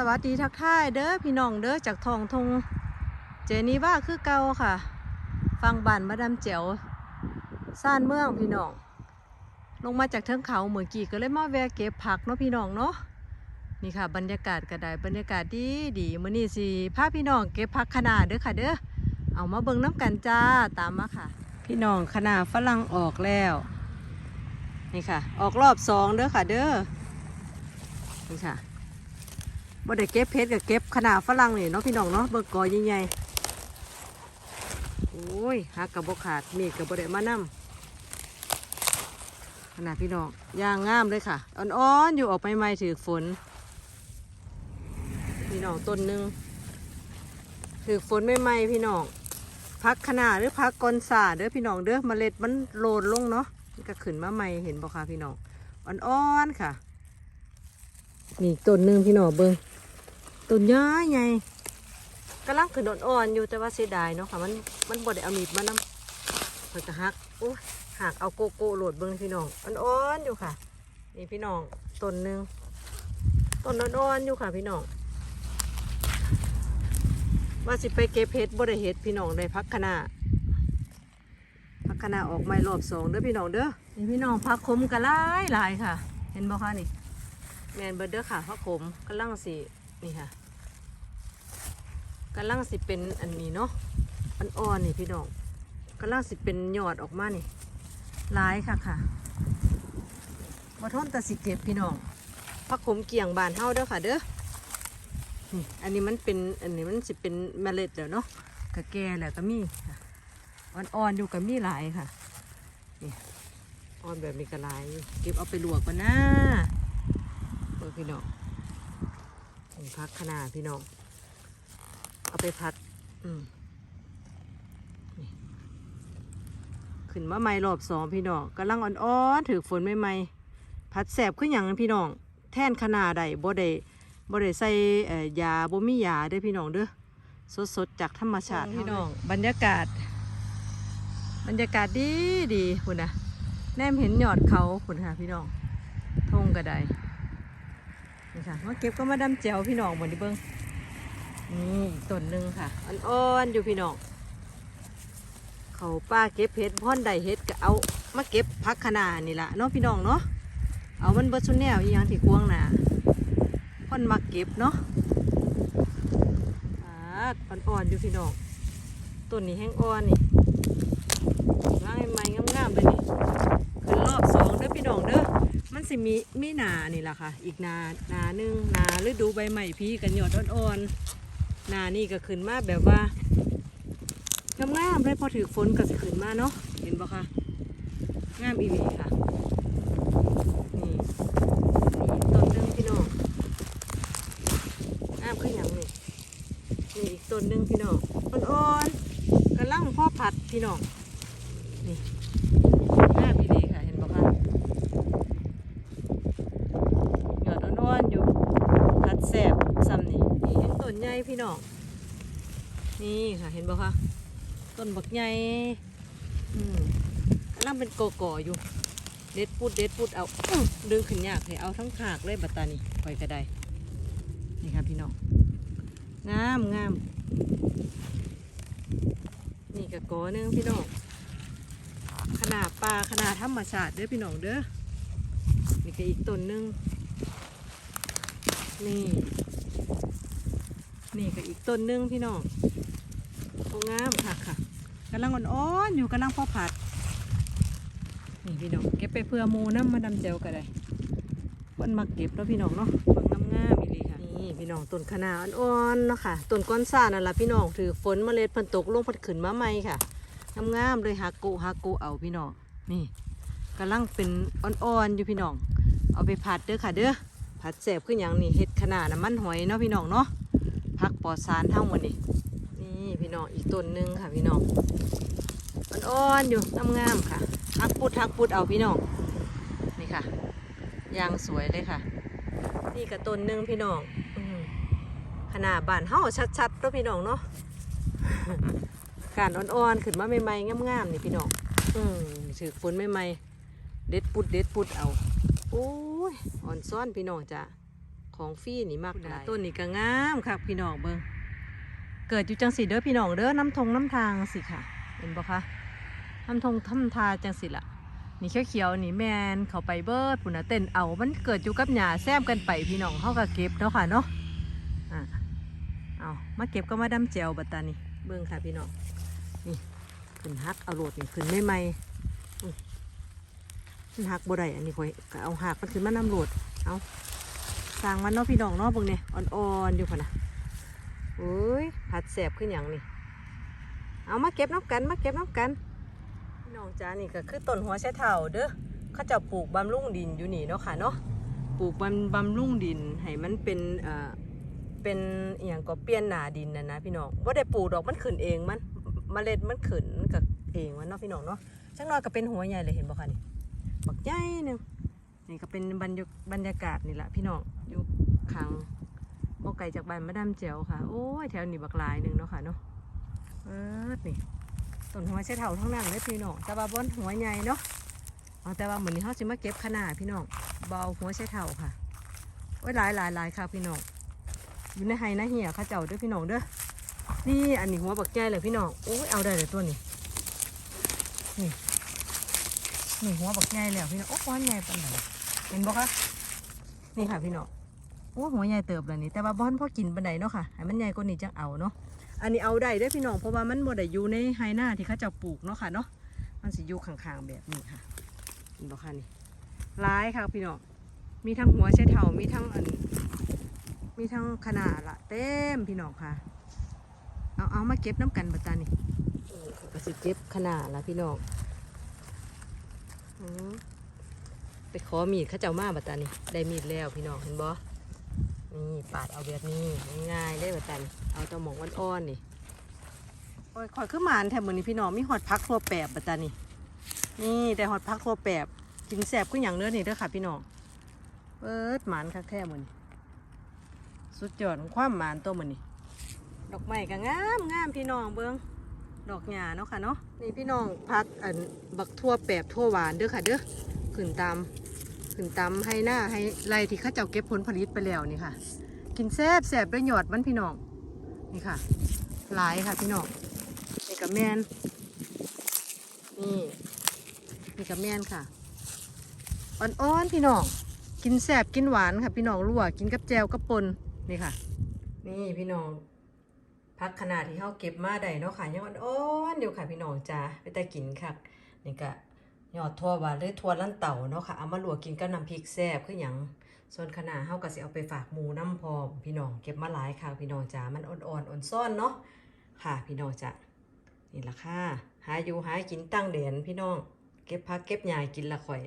สวัสดีทักทายเด้อพี่น้องเด้อจากทองทงเจนีว่าคือเก่าค่ะ ฟังบานมาดามแจ๋วซ่านเมืองพี่น้อง ลงมาจากเทิงเขาเหมื่อกี้ก็เลยมาแวะเก็บผักเนาะพี่น้องเนาะนี่ค่ะ บรรยากาศก็ได้บรรยากาศดีดีมื้อนี้สิพาพี่น้องเก็บผักขนาดเด้อค่ะเด้อเอามาเบิ่งน้ำกันจ้าตามมาค่ะ พี่น้องขนาดฝรั่งออกแล้ว นี่ค่ะ ออกรอบสองเด้อค่ะเด้อนี่ค่ะ บ่ได้เก็บเพชรกับเก็บขนาดฝรั่งนี่เนาะพี่น้องเนาะเบิ่งกอใหญ่ๆโอ้ยหักกับบขาดมีดกับบ่ได้มานํขนาดพี่น้องย่างงามเลยค่ะอ่อนๆอยู่ออกไปใหม่ถือฝน พี่น้องต้นหนึ่งถือฝนใหม่ๆพี่น้องพักขนาดหรือพักกอนสาเด้อพี่น้องเด้อเมล็ดมันโลนลงเนาะมันก็ขึ้นมาใหม่เห็นบ่คะพี่น้องอ่อนๆค่ะนี่ต้นหนึ่งพี่น้องเบิ่ง ต้นย้ายไงกำลังขึ้นอ่อนๆอยู่แต่ว่าเสียดายเนาะค่ะมันมันบ่ได้เอามีดมานำเพิ่นก็หักโอ้หักเอาโกโก้โหลดเบิ่งพี่น้องอ่อนๆอยู่ค่ะ นี่พี่น้องต้นหนึ่งต้นอ่อนๆอยู่ค่ะพี่น้องว่าสิไปเก็บเห็ดบ่ได้เห็ดพี่น้องได้พักคณะพักคณะออกไม้รอบสองเด้อพี่น้องเด้อนี่พี่น้องพักคมกระลายหลายค่ะ เห็นบ่คะนี่แมนเบอร์เด้อค่ะพระผมกำลังสินี่ค่ะ กำลังสิเป็นอันนี้เนาะอันอ่อนนี่พี่น้องกำลังสิเป็นยอดออกมานี่หลายค่ะค่ะมาทนแตะสิเก็บพี่น้องพระขมเกี่ยงบานเฮาเด้อค่ะเด้อนี่อันนี้มันเป็นอันนี้มันสิเป็นเมล็ดแล้วเนาะกะแก่แล้วก็มีค่ะอ่อนๆอยู่กับมีหลายค่ะนี่อ่อนแบบนี้ก็หลายเก็บเอาไปลวกก่อนนะเออพี่น้องผมพักขนาดพี่น้อง เอาไปพัด อืมนี่ขึ้นมาใหม่รอบสองพี่น้องกำลังอ่อนๆถือฝนใหม่ๆพัดแสบขึ้นอหย่างนั้นพี่น้อง แท่นขนาดใดบ่ได้บ่ได้ใส่เอ่อยาบ่มียาเด้อพี่น้องเด้อสดๆจากธรรมชาติพี่น้อง บรรยากาศ บรรยากาศดีดีคุณนะแนมเห็นยอดเขาคุณค่ะพี่น้องทงกระไดนี่ค่ะมาเก็บก็มาดำแจวพี่น้องหมดดิเบิ้ง นี่อีกต้นหนึ่งค่ะ อ่อนๆอยู่พี่น้องเขาป้าเก็บเห็ดพ่อนใดเห็ดก็เอามาเก็บพักขนานี่ละเนาะพี่น้องเนาะเอามันเบิดชุนแนวอีหยังที่ควงหนาพ่อนมาเก็บเนาะอ่าอ่อนๆอยู่พี่น้องต้นนี้แห้งอ่อนนี่ง่ายไหมงามๆเลยนี่ขึ้นรอบสองเด้อพี่น้องเด้อมันสิมีมีหนานี่แหละค่ะ อีกหนาหนาหนึ่งหนาฤดูใบใหม่พี่กันหยอดอ่อนๆ หนานี่ก็ขึ้นมาแบบว่างามๆเลยพอถือฝนก็สิขึ้นมาเนาะเห็นปะคะงามอีหลีค่ะนี่นี่ต้นหนึงพี่น้องงามขึ้นอย่างนี่นี่อีกต้นหนึงพี่น้องอ่อนๆกำลังพ่อผัดพี่น้องนี่งามอีหลีค่ะเห็นปะคะ ยอดอ่อนๆอยู่พัดแสบซ้ำนี่นี่เห็นต้นใหญ่ พี่น้อง นี่ค่ะเห็นบ่คะต้นบักใหญ่อืมกำลังเป็นกอกออยู่ เด็ดปุดเด็ดปุดเอาอดึงขึ้นยากให้เอาทั้งขากเลยบัตตานี่คอยกระไดนี่ค่ะพี่น้อง งามงามนี่กะกอหนึงพี่น้อง ขนาดปลาขนาดธรรมชาติเด้อพี่น้องเด้อ นี่ก็อีกต้นหนึง นี่ นี่ก็อีกต้นหนึงพี่น้องโอ้งามค่ะค่ะกำลังอ่อนๆอยู่กำลังพอผัด นี่พี่น้องเก็บไปเพื่อมูน้ำมาดำเจวก็ได้วันมาเก็บแล้วพี่น้องเนาะเบิ่งงามๆอีหลีค่ะ นี่พี่น้องต้นคะน้าอ่อนๆเนาะค่ะต้นก้อนซ่านั่นละพี่น้องถือฝนเมล็ดพันตกลงพันขึ้นมาใหม่ค่ะงามๆเลยฮักโกฮักโกเอาพี่น้องนี่กำลังเป็นอ่อนๆอยู่พี่น้อง เอาไปผัดเด้อค่ะเด้อผัดแสบขึ้นอย่างนี้เห็ดขนาดน้ำมันหอยเนาะพี่น้องเนาะ ผักปอดสารทั้งหมดนี่นี่พี่น้องอีกต้นหนึงค่ะพี่น้องอ่อนๆอยู่งามๆค่ะฮักปุดฮักปุดเอาพี่น้องนี่ค่ะยางสวยเลยค่ะ นี่กับต้นหนึงพี่น้องอขนาดบานเห่าชัดๆเนาะพี่น้องเนาะการอ่อนๆขึ้นมาใหม่ๆงามๆนี่พี่น้องอืมถือฝนใหม่ๆเด็ดปุดเด็ดปุดเอาโอ้ยอ่อนซ้อนพี่น้องจ้ะ ของฟรีนี่มากหลายต้นนี่ก็งามค่ะพี่น้องเบิ่งเกิดอยู่จังสีเด้อพี่น้องเด้อน้ำทงน้ำทางสิค่ะ เห็นบ่คะน้ำทงทำทาจังสิละนี่เขียวๆนี่แมนเขาไปเบิดปุ่นะเต้นเอามันเกิดอยู่กับหญ้าแซมกันไปพี่น้องเขาก็เก็บเนาะค่ะเนาะอะเอามาเก็บก็มาดำแจวบัดตานี่เบิ่งค่ะพี่น้องนี่ขึ้นฮักเอาโหลดนี่ขึ้นไม่ไหมอุ้ยมันหักบ่ได้อันนี้คอยเอาหักมันขึ้นมานำโหลดเอา สร้างมันเนาะพี่น้องเนาะเบิ่งเนี่ยอ่อนๆอยู่ค่ะนะโอ้ยผัดแสบขึ้นอย่างนี่เอามาเก็บน้ำกันมาเก็บน้ำกันพี่น้องจ้านี่ก็คือต้นหัวไชเท้าเด้อเขาจะปลูกบำรุงดินอยู่นี่เนาะค่ะเนาะปลูกบำบำรุงดินให้มันเป็นเอ่อเป็นอย่างก็เปลี่ยนหนาดินนะนะพี่น้องว่าได้ปลูกดอกมันขึ้นเองมันเมล็ดมันขึ้นกับเองมันเนาะพี่น้องเนาะจังน้อยก็เป็นหัวใหญ่เลยเห็นบ่คะนี่บักใหญ่นึงนี่ก็เป็นบรรยากาศนี่แหละพี่น้อง ข้งบ่ไกลจากบ้านมาดามแจ๋วค่ะ โอ้ยแถวนี้บักลายหนึ่งเนาะค่ะเนาะเออนี่ต้นหัวใช้เท่าทั้งนั้นเลยพี่น้องแต่ว่าบนหัวใหญ่เนาะเอาแต่ว่าเหมือนนี้เขาจะมาเก็บขนาดพี่น้องเบาหัวใช้เท่าค่ะโอ้ยหลายหลายหลายค่ะพี่น้องอยู่ในไฮนะเหี่ยข้าเจ้าด้วยพี่น้องเด้อนี่อันนี้หัวบักแก่เลยพี่น้องโอ้ยเอาได้เลยตัวนี้นี่นี่หัวบักแก่แล้วพี่น้องโอ้หัวใหญ่ปานไหนเห็นบ่คะนี่ค่ะพี่น้อง อ้หัวใหญ่เติบเลยนี่แต่ว่าบอนพอกินปานไหนเนาะค่ะให้มันใหญ่กว่านี้จังเอาเนาะอันนี้เอาได้เด้พี่น้องเพราะว่ามันบ่ได้อยู่ในไฮหน้าที่เขาจะปลูกเนาะค่ะเนาะมันสิอยู่ข้างๆแบบนี้ค่ะเห็นบ่ค่ะนี่ร้ายค่ะพี่น้องมีทั้งหัวใช้เท่ามีทั้งอัน มีทั้งขนาดละเต็มพี่น้องค่ะ เอาเอามาเก็บน้ำกันบัตานี่ก็สิเก็บขนาดละพี่น้องอืมไปขอมีดเขาเจ้ามาบัตานี่ได้มีดแล้วพี่น้องเห็นบ่ นี่ปาดเอาแบบนี้ง่ายๆได้แบบกันเอาตะหมองอ่อนๆนี่โอ้ยคอยขึ้นมานแถมมือนี้พี่น้องมีหอดพักทั่วแปบแบบตานี่นี่แต่หอดพักทั่วแปบกินแสบขึ้นอย่างเนื้อนี่เด้อค่ะพี่น้องเปิดหมานคักแท้มือนี้สุดยอดความหมานตัวมือนี้ดอกไม้ก็งามงามพี่น้องเบิ้งดอกหญ้าเนาะค่ะเนาะนี่พี่น้องพักอันบักทั่วแปบทั่วหวานเด้อค่ะเด้อขึ้นตาม ขึ้นตำให้หน้าให้ไรที่ข้าเจ้าเก็บผลผลิตไปแล้วนี่ค่ะ กินแซบแซ่บด้วยหยอดมันพี่น้องนี่ค่ะ หลายค่ะพี่น้องนี่กับแมนนี่นี่กับแมนค่ะอ่อนๆพี่น้องกินแซบกินหวานค่ะ พี่น้องลวกกินกับแจวกับปนนี่ค่ะ นี่พี่น้องพักขนาดที่เขาเก็บมาได้เนาะค่ะยังอ่อนๆอยู่ค่ะพี่น้องจ้าไปแต่กินค่ะนี่ก็ ยอดทั่วบานหรือทั่วลั่นเต่าเนาะค่ะเอามาลวกกินกับน้ำพริกแซ่บคืออย่างส่วนขนาเฮาก็สิเอาไปฝากหมูน้ำพร้อมพี่น้องเก็บมาหลายค่ะพี่น้องจ๋ามันอ่อนๆอ่อนซ่อนเนาะค่ะพี่น้องจ๋านี่ละค่ะหาอยู่หากินตั้งเด่นพี่น้อง เก็บผักเก็บหญ่กินละข่อย